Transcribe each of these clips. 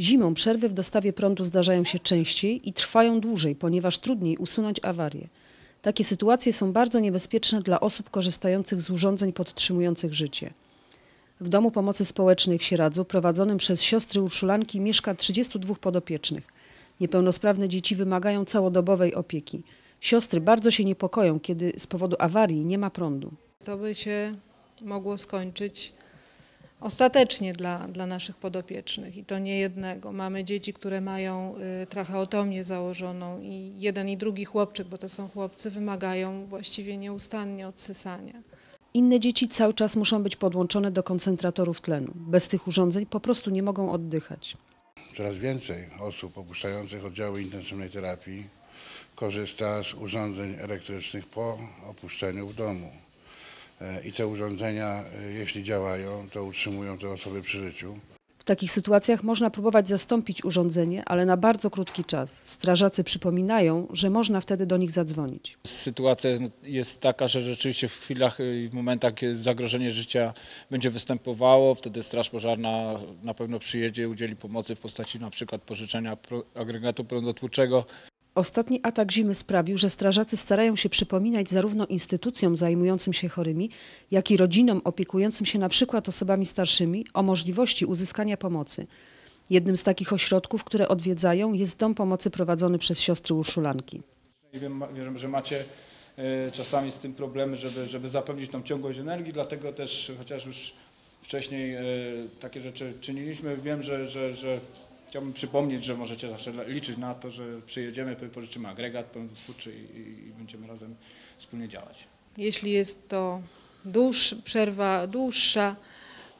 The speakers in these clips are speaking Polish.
Zimą przerwy w dostawie prądu zdarzają się częściej i trwają dłużej, ponieważ trudniej usunąć awarię. Takie sytuacje są bardzo niebezpieczne dla osób korzystających z urządzeń podtrzymujących życie. W Domu Pomocy Społecznej w Sieradzu prowadzonym przez siostry Urszulanki mieszka 32 podopiecznych. Niepełnosprawne dzieci wymagają całodobowej opieki. Siostry bardzo się niepokoją, kiedy z powodu awarii nie ma prądu. To by się mogło skończyć ostatecznie dla, dla naszych podopiecznych i to nie jednego. Mamy dzieci, które mają y, tracheotomię założoną i jeden i drugi chłopczyk, bo to są chłopcy, wymagają właściwie nieustannie odsysania. Inne dzieci cały czas muszą być podłączone do koncentratorów tlenu. Bez tych urządzeń po prostu nie mogą oddychać. Coraz więcej osób opuszczających oddziały intensywnej terapii korzysta z urządzeń elektrycznych po opuszczeniu w domu. E, I te urządzenia, e, jeśli działają, to utrzymują te osoby przy życiu. W takich sytuacjach można próbować zastąpić urządzenie, ale na bardzo krótki czas. Strażacy przypominają, że można wtedy do nich zadzwonić. Sytuacja jest- taka, że rzeczywiście w chwilach i w momentach, kiedy zagrożenie życia będzie występowało, wtedy Straż Pożarna na pewno przyjedzie, udzieli pomocy w postaci na przykład pożyczenia agregatu prądotwórczego. Ostatni atak zimy sprawił, że strażacy starają się przypominać zarówno instytucjom zajmującym się chorymi, jak i rodzinom opiekującym się na przykład osobami starszymi o możliwości uzyskania pomocy. Jednym z takich ośrodków, które odwiedzają, jest dom pomocy prowadzony przez siostry Urszulanki. Wiem, że macie e, czasami z tym problemy, żeby, żeby zapewnić tą ciągłość energii, dlatego też chociaż już wcześniej e, takie rzeczy czyniliśmy, wiem, że, że, że chciałbym przypomnieć, że możecie zawsze liczyć na to, że przyjedziemy, pożyczymy agregat prądotwórczy i, i, i będziemy razem wspólnie działać. Jeśli jest to dłuż, przerwa dłuższa,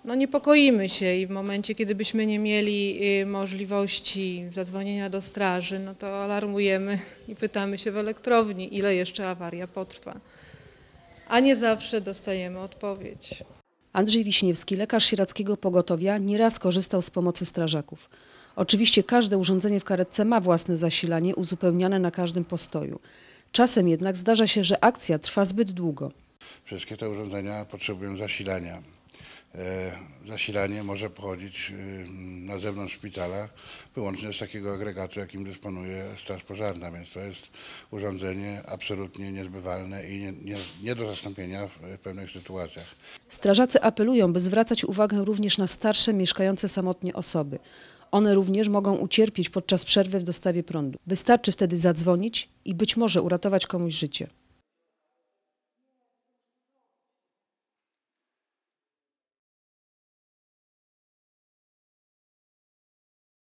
no niepokoimy się i w momencie, kiedy byśmy nie mieli y, możliwości zadzwonienia do straży, no to alarmujemy i pytamy się w elektrowni, ile jeszcze awaria potrwa. A nie zawsze dostajemy odpowiedź. Andrzej Wiśniewski, lekarz sieradzkiego pogotowia, nieraz korzystał z pomocy strażaków. Oczywiście każde urządzenie w karetce ma własne zasilanie uzupełniane na każdym postoju. Czasem jednak zdarza się, że akcja trwa zbyt długo. Wszystkie te urządzenia potrzebują zasilania. E, Zasilanie może pochodzić y, na zewnątrz szpitala wyłącznie z takiego agregatu, jakim dysponuje Straż Pożarna, więc to jest urządzenie absolutnie niezbywalne i nie, nie, nie do zastąpienia w, w pewnych sytuacjach. Strażacy apelują, by zwracać uwagę również na starsze, mieszkające samotnie osoby. One również mogą ucierpieć podczas przerwy w dostawie prądu. Wystarczy wtedy zadzwonić i być może uratować komuś życie.